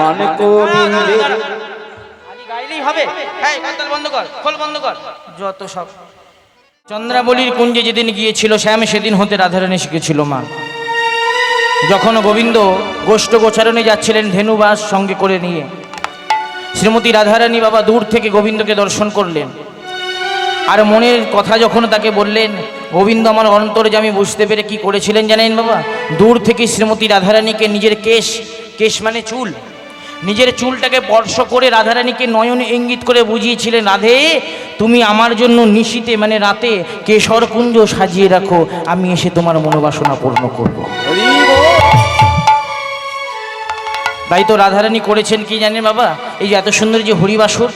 মান চন্দ্রাবলীর কুঞ্জে যেদিন গিয়েছিল শ্যাম, সেদিন হতে রাধারানী শিখেছিল মা। যখন গোবিন্দ গোষ্ঠ গোচারণে যাচ্ছিলেন ধেনুবাস সঙ্গে করে নিয়ে, শ্রীমতী রাধারানী বাবা দূর থেকে গোবিন্দকে দর্শন করলেন। আর মনের কথা যখন তাকে বললেন, গোবিন্দ, আমার অন্তরে যে আমি বুঝতে পেরে কি করেছিলেন জানেন বাবা? দূর থেকে শ্রীমতী রাধারানীকে নিজের কেশ কেশ মানে চুল। নিজের চুলটাকে স্পর্শ করে রাধারানীকে নয়ন ইঙ্গিত করে বুঝিয়েছিলেন, রাধে, তুমি আমার জন্য নিশিতে মানে রাতে কেশর কুঞ্জ সাজিয়ে রাখো, আমি এসে তোমার মনোবাসনা পূর্ণ করব। তাই তো রাধারানী করেছেন, কি জানেন বাবা? এই যে এত সুন্দর যে হরিবাসর,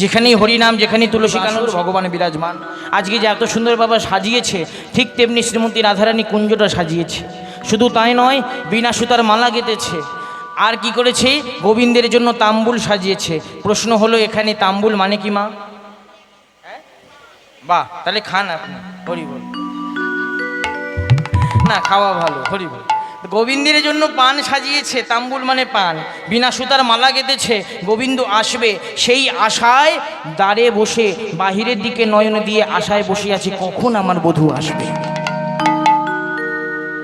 যেখানেই হরিনাম, যেখানেই তুলসী কানন্দ ভগবান বিরাজমান। আজকে যে এত সুন্দর বাবা সাজিয়েছে, ঠিক তেমনি শ্রীমতী রাধারানী কুঞ্জটা সাজিয়েছে। শুধু তাই নয়, বিনা সুতার মালা গেঁথেছে। আর কি করেছে? গোবিন্দের জন্য তাম্বুল সাজিয়েছে। প্রশ্ন হলো, এখানে তাম্বুল মানে কি মা? হ্যাঁ? বাহ, তাহলে খান আপনি, হরি বল। না, খাওয়া ভালো, হরি বল। গোবিন্দের জন্য পান সাজিয়েছে, তাম্বুল মানে পান। বিনা সুতার মালা গেঁথেছে, গোবিন্দ আসবে, সেই আশায় দাঁড়ে বসে, বাহিরের দিকে নয়ন দিয়ে আশায় বসে আছে, কখন আমার বধূ আসবে?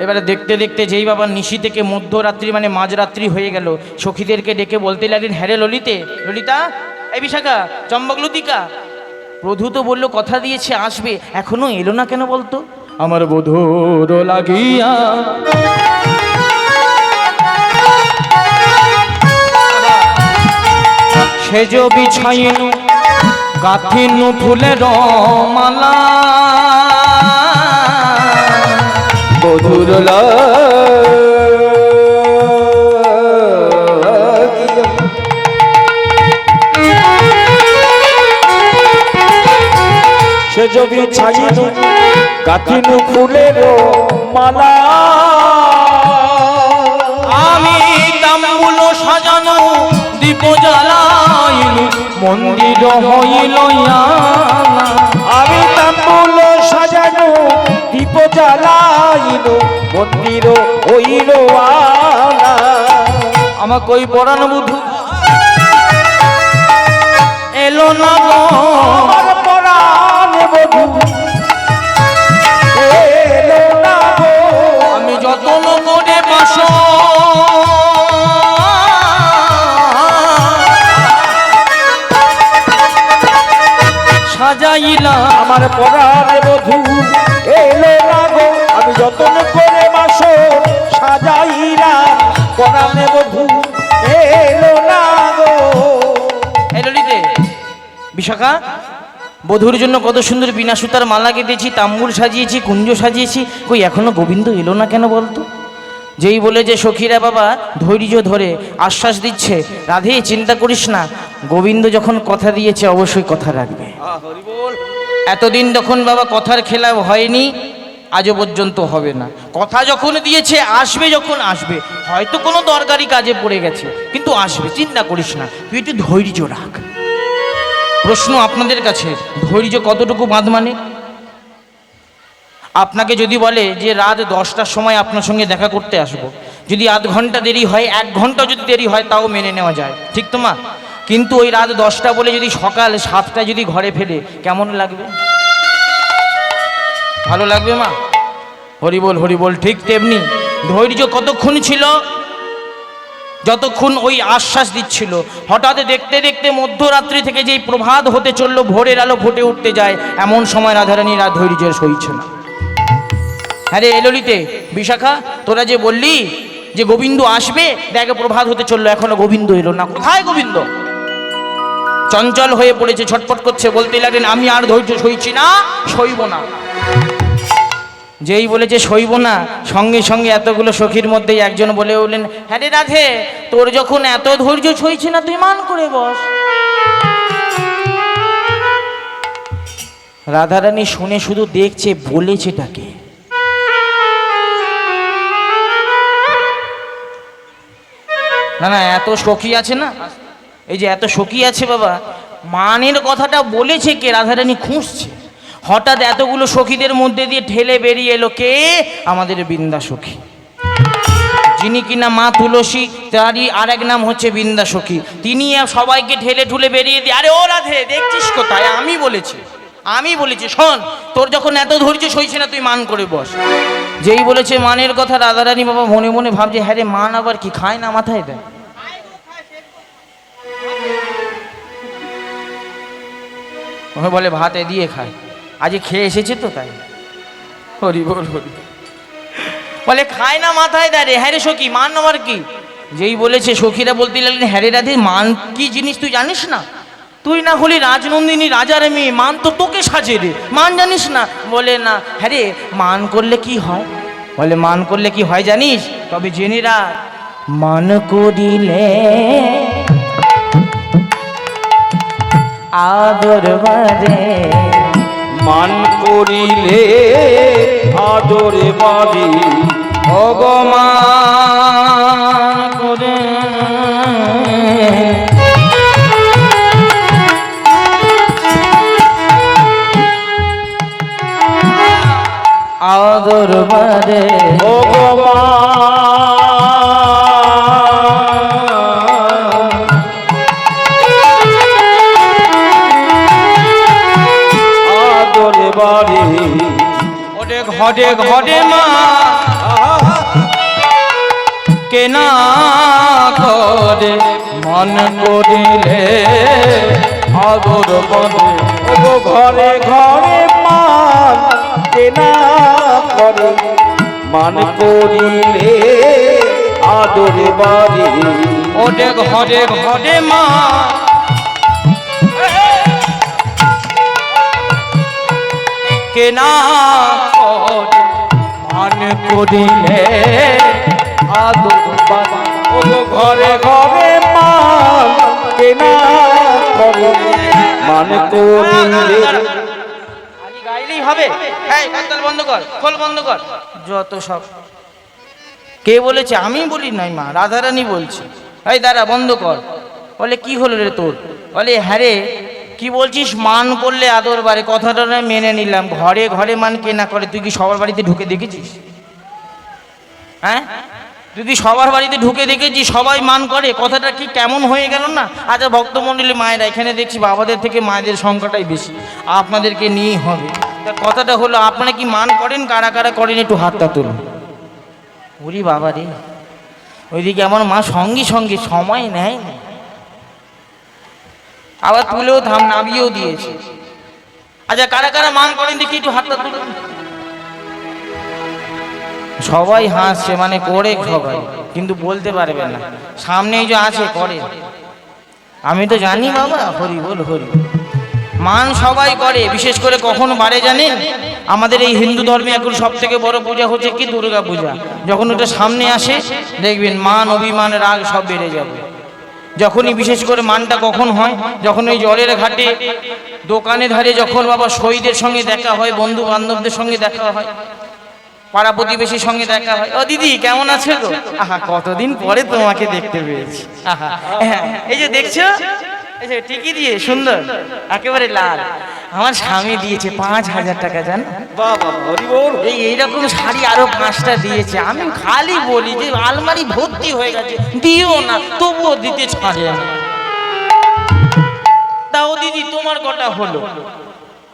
এবারে দেখতে দেখতে যেই বাবা নিশি থেকে মধ্যরাত্রি মানে মাঝরাত্রি হয়ে গেল, সখীদেরকে ডেকে বলতে লাগলেন হ্যারে ললিতে, ললিতা, এই বিশাখা চম্বক লতিকা প্রধু তো বলল, কথা দিয়েছে, আসবে, এখনও এলো না কেন বলতো? আমার বধুর লাগিয়া সেজ বিছাইন, গাথিন ফুলের মালা। লাগিয়া সে যদি ছাইন গাথিনু ফুলের মালা। আমি তাম্বুল সাজানো, দীপ জ্বালাইল, মন্দির হইল আমি মন্দির হইল আমার কই পরাণ বুধু এলো না পরাণে বধূ আমি যতন করে বাস। সাজাইলাম। আমার পরাণে বধূ এলো না যতন করে বাস সাজাইলাম পরাণে বধূ এলো না গো। বিশাখা বধুর জন্য কত সুন্দর বিনা সুতার মালা কেটেছি তাম্বুল সাজিয়েছি কুঞ্জ সাজিয়েছি কই এখনও গোবিন্দ এলো না কেন বলতো? যেই বলে যে সখীরা বাবা ধৈর্য ধরে আশ্বাস দিচ্ছে রাধে চিন্তা করিস না গোবিন্দ যখন কথা দিয়েছে অবশ্যই কথা রাখবে। এতদিন যখন বাবা কথার খেলা হয়নি আজও পর্যন্ত হবে না। কথা যখন দিয়েছে, আসবে যখন আসবে। হয়তো কোনো দরকারি কাজে পড়ে গেছে, কিন্তু আসবে, চিন্তা করিস না। তুই একটু ধৈর্য রাখ। প্রশ্ন আপনাদের কাছে, ধৈর্য কতটুকু বাঁধ মানে? আপনাকে যদি বলে যে রাত দশটার সময় আপনার সঙ্গে দেখা করতে আসব, যদি আধ ঘণ্টা দেরি হয়, এক ঘণ্টা যদি দেরি হয়, তাও মেনে নেওয়া যায়। ঠিক তো মা? কিন্তু ওই রাত দশটা বলে যদি সকাল সাতটা যদি ঘরে ফেরে, কেমন লাগবে? ভালো লাগবে মা? হরিবল হরিবল ঠিক তেমনি। ধৈর্য কতক্ষণ ছিল? যতক্ষণ ওই আশ্বাস দিচ্ছিল। হঠাৎ দেখতে দেখতে মধ্যরাত্রি থেকে যেই প্রভাত হতে চলল, ভোরের আলো ফুটে উঠতে যায়। এমন সময় রাধারানীর আর ধৈর্যের সইছে না হ্যাঁ রে এললিতে বিশাখা, তোরা যে বললি যে গোবিন্দ আসবে, দেখ প্রভাত হতে চলল, এখনও গোবিন্দ এলো না। কোথায় গোবিন্দ? চঞ্চল হয়ে পড়েছে ছটপট করছে, বলতে লাগলেন, আমি আর ধৈর্য সইছি না, সইব না। যেই বলেছে সইব না, সঙ্গে সঙ্গে এতগুলো সখীর মধ্যেই একজন বলে উঠলেন হ্যাঁ রে রাধে, তোর যখন এত ধৈর্য সইছে না, তুই মান করে বস। রাধারানী শুনে শুধু দেখছে বলেছে তাকে না না, এত সখী আছে না? এই যে এত সখী আছে বাবা, মানের কথাটা বলেছে কে? রাধারানী খুঁজছে। হঠাৎ এতগুলো সখীদের মধ্যে দিয়ে ঠেলে বেরিয়ে এলো কে? আমাদের বৃন্দা সখী। যিনি কিনা মা তুলসী, তারই আরেক নাম হচ্ছে বৃন্দা সখী। তিনি সবাইকে ঠেলে ঠুলে বেরিয়ে দিয়ে, আরে ও রাধে, দেখছিস কোথায়? আমি বলেছি আমি বলেছি, শোন, তোর যখন এত ধৈর্য সইছে না, তুই মান করে বস। যেই বলেছে মানের কথা রাধারানী বাবা মনে মনে ভাবছে হ্যাঁ রে, মান আবার কি খায় না মাথায় দেয়? ওকে বলে, ভাতে দিয়ে খায়। আজকে খেয়ে এসেছে তো তাই? হরি বল হরি বলে। খায় না মাথায় রে হ্যাঁ রে সখী মান আমার কি? যেই বলেছে সখীরা বলতে লাগলেন হ্যাঁ রে রাধে মান কি জিনিস তুই জানিস না? তুই না হলি রাজনন্দিনী রাজার মেয়ে মান তো তোকে সাজে রে মান জানিস না? বলে না হ্যাঁ রে মান করলে কি হয়? বলে মান করলে কি হয় জানিস? তবে জেনে রাখ মান করিলে আদর বারে মান করিলে আদরে বাড়ি ভগবান করে। আদর বারে ভগবান ঘরে ঘরে মা। কেনা করে মন করিলে আদর বলে ও ঘরে ঘরে মান কেনা করে, মান করিলে আদরে বাড়ি। ওরে ঘরে ঘরে মা। করে মান করিলে ঘরে ঘরে মান মান করিলে হবে। খোল বন্ধ কর। যত সব। কে বলেছে? আমি বলি নাই মা, রাধারানী বলছে। এই, দাঁড়া, বন্ধ কর। বলে, কি হলো রে তোর? বলে হ্যাঁ রে কি বলছিস? মান করলে আদর বারে কথাটা মেনে নিলাম। ঘরে ঘরে মান কে না করে। তুই কি সবার বাড়িতে ঢুকে দেখেছিস? হ্যাঁ? তুই কি সবার বাড়িতে ঢুকে দেখেছিস? সবাই মান করে। কথাটা কি কেমন হয়ে গেল না? আচ্ছা ভক্তমণ্ডলী মায়েরা, এখানে দেখছি বাবাদের থেকে মায়েদের সংখ্যাটাই বেশি। আপনাদেরকে নিয়েই হবে। তা কথাটা হলো, আপনারা কি মান করেন? কারা কারা করেন? একটু হাতটা তুলুন। ওরি বাবা রে ওইদিকে আমার মা সঙ্গে সঙ্গে সময় নেয় না। আবার তুলেও ধাম নামিয়েও দিয়েছে। আচ্ছা কারা কারা মান করেন দেখি একটু হাতটা তুলুন। সবাই হাসছে মানে করে সবাই, কিন্তু বলতে পারবে না। সামনেই যে আছে, করে। আমি তো জানি বাবা, হরি বল, হরি। মান সবাই করে, বিশেষ করে কখন বাড়ে জানেন? আমাদের এই হিন্দু ধর্মে এখন সব থেকে বড় পূজা হচ্ছে কি দুর্গা পূজা যখন ওটা সামনে আসে, দেখবেন মান, অভিমান, রাগ সব বেড়ে যাবে। যখনই বিশেষ করে মানটা কখন হয় যখন ওই জলের ঘাটে দোকানে ধারে যখন বাবা শহীদের সঙ্গে দেখা হয় বন্ধু বান্ধবদের সঙ্গে দেখা হয় পাড়া প্রতিবেশীর সঙ্গে দেখা হয় ও দিদি কেমন আছে তো আহা কতদিন পরে তোমাকে দেখতে পেয়েছি। আহা হ্যাঁ, এই যে দেখছ? টিকি দিয়ে সুন্দর একেবারে লাল। আমার স্বামী দিয়েছে পাঁচ হাজার টাকা জান? এই এইরকম শাড়ি আরও পাঁচটা দিয়েছে। আমি খালি বলি যে আলমারি ভর্তি হয়ে গেছে। দিও না তবুও দিতে ছাড়ে না। তাও দিদি তোমার কটা হলো?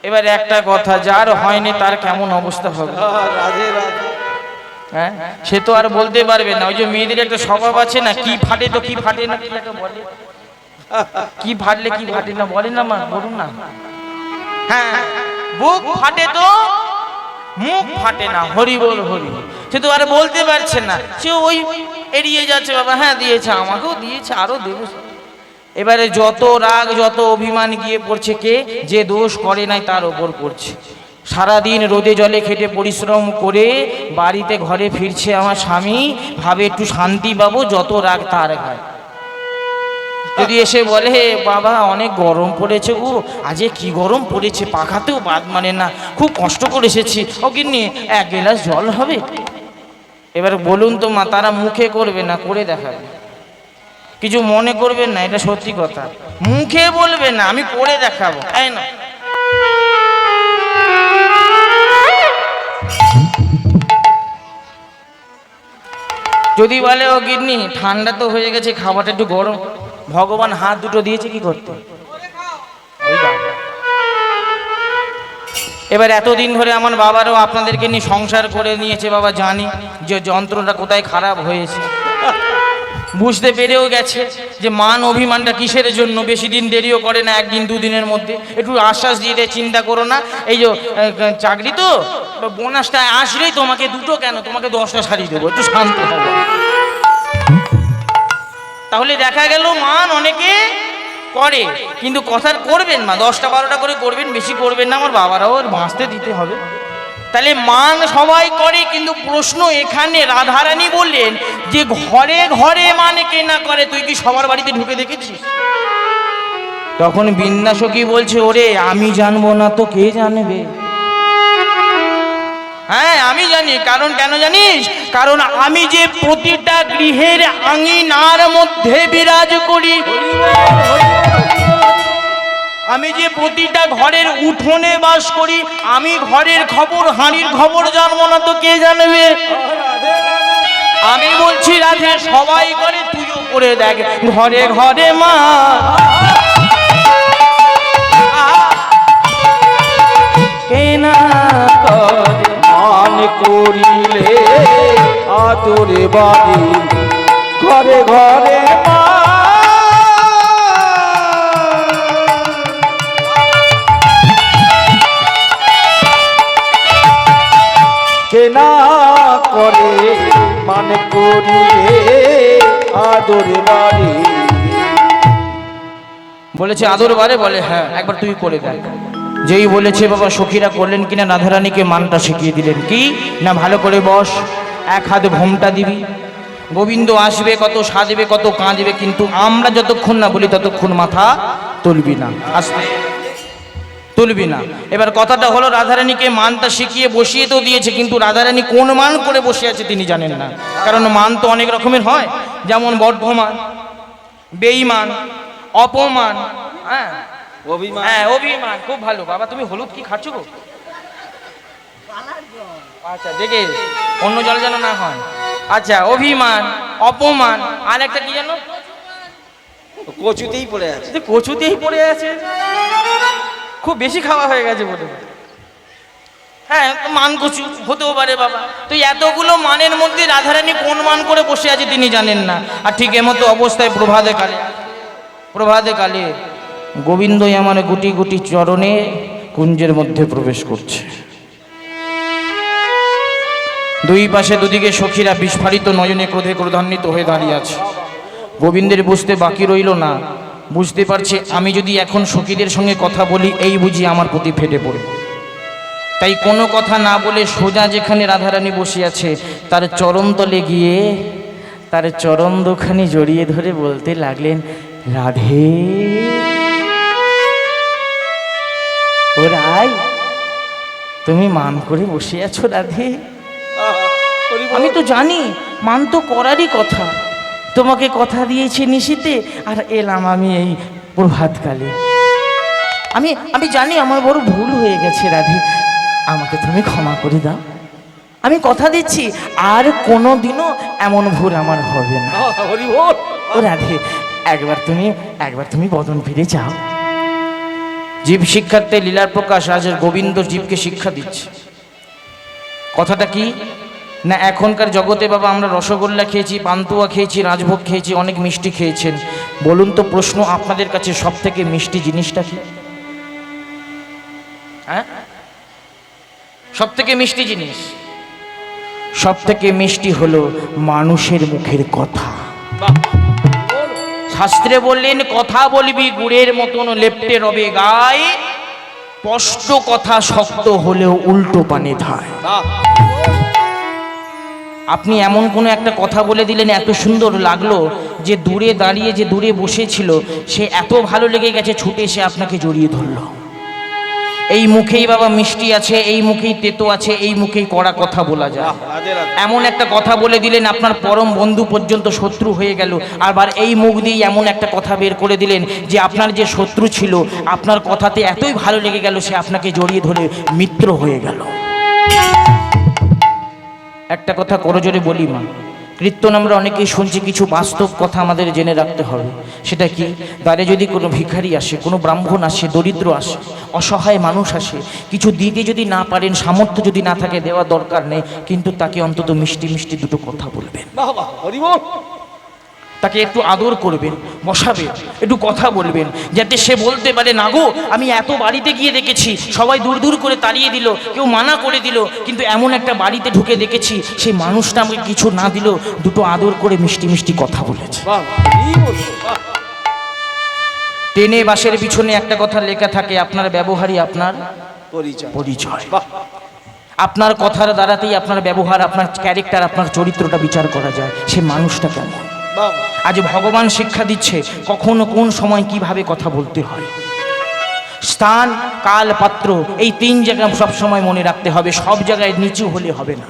এবার একটা কথা যার হয়নি তার কেমন অবস্থা হবে? রাধে হ্যাঁ সে তো আর বলতে পারবে না। ওই যে মেয়েদের একটা স্বভাব আছে না কি ফাটে তো কি ফাটে না কি ফাটলে কি ফাটে না বলে না মা বলুন না। হ্যাঁ বুক ফাটে তো, মুখ ফাটে না, হরি বল হরি। সে তো আর বলতে পারছে না। সে ওই এড়িয়ে যাচ্ছে, বাবা হ্যাঁ দিয়েছে আমাকেও দিয়েছে, আরও দেবো। এবারে যত রাগ, যত অভিমান গিয়ে পড়ছে কে, যে দোষ করে নাই তার ওপর পড়ছে। সারাদিন রোদে জলে খেটে পরিশ্রম করে বাড়িতে ঘরে ফিরছে আমার স্বামী। ভাবে একটু শান্তি পাবো, যত রাগ তার গায়ে। যদি এসে বলে বাবা, অনেক গরম পড়েছে গো। আজকে কি গরম পড়েছে? পাখাতেও বাদ মানে না। খুব কষ্ট করে এসেছি। ও কিন্নি এক গ্লাস জল হবে? এবার বলুন তো মা, তারা মুখে করবে না? করে দেখাবে। কিছু মনে করবেন না, এটা সত্যি কথা। মুখে বলবে না, আমি করে দেখাবো। তাই না যদি বলে, ও গিন্নি, ঠান্ডা তো হয়ে গেছে, খাবারটা একটু গরম ভগবান হাত দুটো দিয়েছে কি করতে? এবার এতদিন ধরে আমার বাবারও আপনাদেরকে নিয়ে সংসার করে নিয়েছে বাবা জানি যে যন্ত্রটা কোথায় খারাপ হয়েছে। বুঝতে পেরেও গেছে যে মান অভিমানটা কিসের জন্য? বেশি দিন দেরিও করে না একদিন দুদিনের মধ্যে। একটু আশ্বাস দিয়ে দে, চিন্তা করো না। এই যে চাকরি তো? বোনাসটা আসলেই তোমাকে দুটো কেন? তোমাকে দশটা শাড়ি দেবো একটু শান্ত হবে তাহলে দেখা গেল মান অনেকে করে, কিন্তু কথার করবেন না, দশটা বারোটা করে করবেন, বেশি করবেন না, আমার বাবারাও বাঁচতে দিতে হবে। তাহলে মান সবাই করে, কিন্তু প্রশ্ন এখানে রাধারানী বললেন যে ঘরে ঘরে মানে কে না করে, তুই কি সবার বাড়িতে ঢুকে দেখেছিস? তখন বিন্যাসকি বলছে, ওরে আমি জানব না তো কে জানবে? হ্যাঁ আমি জানি। কারণ কেন জানিস? কারণ আমি যে প্রতিটা গৃহের আঙিনার মধ্যে বিরাজ করি। আমি যে প্রতিটা ঘরের উঠোনে বাস করি। আমি ঘরের খবর, হাঁড়ির খবর জানব না তো কে জানবে? আমি বলছি, রাধে, সবাই করে তুইও করে দেখ। ঘরে ঘরে মা। করিলে আদরে বাড়ি ঘরে ঘরে কেনা করে মান করিলে আদরে বাড়ি। বলেছে আদর বারে বলে হ্যাঁ একবার তুই করে দেখ। যেই বলেছে, বাবা, সখীরা করলেন কিনা রাধারানীকে মানটা শিখিয়ে দিলেন। কি? না ভালো করে বস, এক হাত ভোমটা দিবি। গোবিন্দ আসবে, কত সাজবে কত কাঁদবে, কিন্তু আমরা যতক্ষণ না বলি, ততক্ষণ মাথা তুলবি না, আসতে। তুলবি না। এবার কথাটা হলো, রাধারানীকে মানটা শিখিয়ে বসিয়ে তো দিয়েছে, কিন্তু রাধারানী কোন মান করে বসে আছে তিনি জানেন না। কারণ মান তো অনেক রকমের হয়, যেমন বর্ধমান বেঈমান অপমান হ্যাঁ? অভিমান। হ্যাঁ অভিমান। খুব ভালো। বাবা তুমি হলুদ কি খাচ্ছ গো? আচ্ছা দেখে অন্য জল যেন না হয়। আচ্ছা অভিমান অপমান আর একটা কি জানো? কচুতেই পড়ে আছে। কচুতেই পড়ে আছে। খুব বেশি খাওয়া হয়ে গেছে বলে হ্যাঁ। মান কচু হতেও পারে বাবা। তো এতগুলো মানের মধ্যে রাধারানী কোন মান করে বসে আছে তিনি জানেন না। আর ঠিক এমতো অবস্থায় প্রভাতে কালে প্রভাতে কালে গোবিন্দই আমার গুটি গুটি চরণে কুঞ্জের মধ্যে প্রবেশ করছে। দুই পাশে দুদিকে সখীরা বিস্ফারিত নয়নে ক্রোধে ক্রোধান্বিত হয়ে দাঁড়িয়ে আছে। গোবিন্দের বুঝতে বাকি রইল না। বুঝতে পারছে আমি যদি এখন সখীদের সঙ্গে কথা বলি, এই বুঝি আমার প্রতি ফেটে পড়ে। তাই কোনো কথা না বলে সোজা যেখানে রাধারানী বসে আছে তার চরণতলে গিয়ে তার চরণ দুখানি জড়িয়ে ধরে বলতে লাগলেন, রাধে। ও রাই তুমি মান করে বসে আছো রাধে। আমি তো জানি মান তো করারই কথা। তোমাকে কথা দিয়েছি নিশিতে আর এলাম আমি এই প্রভাতকালে। আমি আমি জানি আমার বড় ভুল হয়ে গেছে রাধে। আমাকে তুমি ক্ষমা করে দাও। আমি কথা দিচ্ছি আর কোনো দিনও এমন ভুল আমার হবে না। ও রাধে একবার তুমি একবার তুমি বদন ফিরে যাও। জীব শিক্ষার্থে লীলার প্রকাশ আজ গোবিন্দ জীবকে শিক্ষা দিচ্ছে। কথাটা কি? না, এখনকার জগতে বাবা আমরা রসগোল্লা খেয়েছি, পান্তুয়া খেয়েছি, রাজভোগ খেয়েছি, অনেক মিষ্টি খেয়েছেন। বলুন তো প্রশ্ন আপনাদের কাছে সব থেকে মিষ্টি জিনিসটা কি? হ্যাঁ? সব থেকে মিষ্টি জিনিস? সব থেকে মিষ্টি হলো মানুষের মুখের কথা। শাস্ত্রে বললেন কথা বলবি গুড়ের মতন লেপটে রবে গায়ে। স্পষ্ট কথা শক্ত হলেও উল্টো পানে ধায়। আপনি এমন কোনো একটা কথা বলে দিলেন এত সুন্দর লাগল যে দূরে দাঁড়িয়ে যে দূরে বসেছিল সে এত ভালো লেগে গেছে ছুটে এসে আপনাকে জড়িয়ে ধরলো। এই মুখেই বাবা মিষ্টি আছে এই মুখেই তেতো আছে এই মুখেই কড়া কথা বলা যায়। এমন একটা কথা বলে দিলেন আপনার পরম বন্ধু পর্যন্ত শত্রু হয়ে গেল। আবার এই মুখ দিয়ে এমন একটা কথা বের করে দিলেন যে আপনার যে শত্রু ছিল আপনার কথাতে এতই ভালো লেগে গেল সে আপনাকে জড়িয়ে ধরে মিত্র হয়ে গেল। একটা কথা করো জোরে বলি মা। কীর্তন আমরা অনেকেই শুনছি, কিছু বাস্তব কথা আমাদের জেনে রাখতে হবে। সেটা কি? দ্বারে যদি কোনো ভিখারি আসে, কোনো ব্রাহ্মণ আসে, দরিদ্র আসে, অসহায় মানুষ আসে, কিছু দিতে যদি না পারেন, সামর্থ্য যদি না থাকে, দেওয়া দরকার নেই, কিন্তু তাকে অন্তত মিষ্টি মিষ্টি দুটো কথা বলবেন। তাকে একটু আদর করবেন বসাবেন একটু কথা বলবেন যাতে সে বলতে পারে না গো আমি এত বাড়িতে গিয়ে দেখেছি সবাই দূর দূর করে তাড়িয়ে দিল কেউ মানা করে দিল কিন্তু এমন একটা বাড়িতে ঢুকে দেখেছি সেই মানুষটা আমাকে কিছু না দিল দুটো আদর করে মিষ্টি মিষ্টি কথা বলেছে। ট্রেনে বাসের পিছনে একটা কথা লেখা থাকে আপনার ব্যবহারই আপনার পরিচয়। পরিচয়। আপনার কথার দ্বারাতেই আপনার ব্যবহার আপনার ক্যারেক্টার আপনার চরিত্রটা বিচার করা যায় সে মানুষটা কেমন? আজ ভগবান শিক্ষা দিচ্ছে কখনো কোন সময় কীভাবে কথা বলতে হয়। স্থান, কাল, পাত্র, এই তিন জায়গা সবসময় মনে রাখতে হবে, সব জায়গায় নিচু হলে হবে না।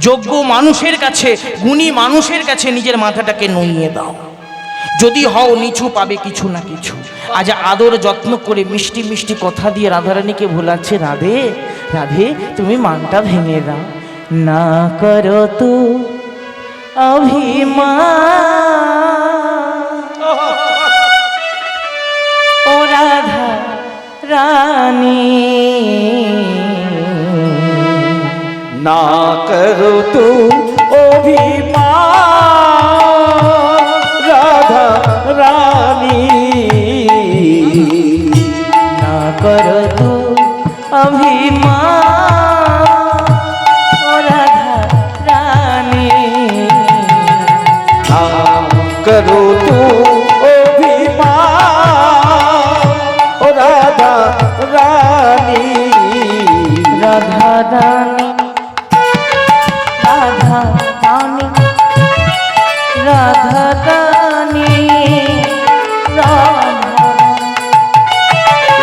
যোগ্য মানুষের কাছে, গুণী মানুষের কাছে নিজের মাথাটাকে নইয়ে দাও। যদি হও নিচু, পাবে কিছু না কিছু। আজ আদর যত্ন করে মিষ্টি মিষ্টি কথা দিয়ে রাধারানীকে ভোলাচ্ছে, রাধে রাধে, তুমি মানটা ভেঙে দাও। না করো তো। অভিমান। ও রাধা রানী। না করো তু অভিমান।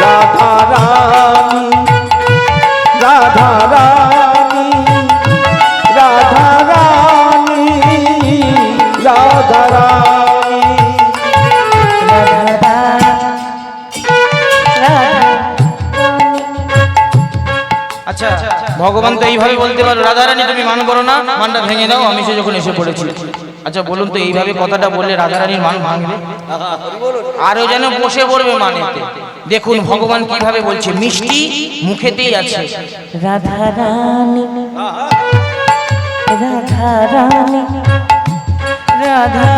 রাধা রাধা রানী রাধা রানী রাধা রানী রাধা রানী। আচ্ছা ভগবান তো এইভাবে বলতে পারো রাধারানী তুমি মান করো না মানটা ভেঙে দাও আমি সে যখন এসে পড়েছি। আচ্ছা বলুন তো এইভাবে কথাটা বললে রাধারানীর মান ভাঙবে আরও যেন বসে পড়বে মানেতে। দেখুন ভগবান কীভাবে বলছে মিষ্টি মুখেতেই আছে। রাধা রানী রাধা রানী রাধা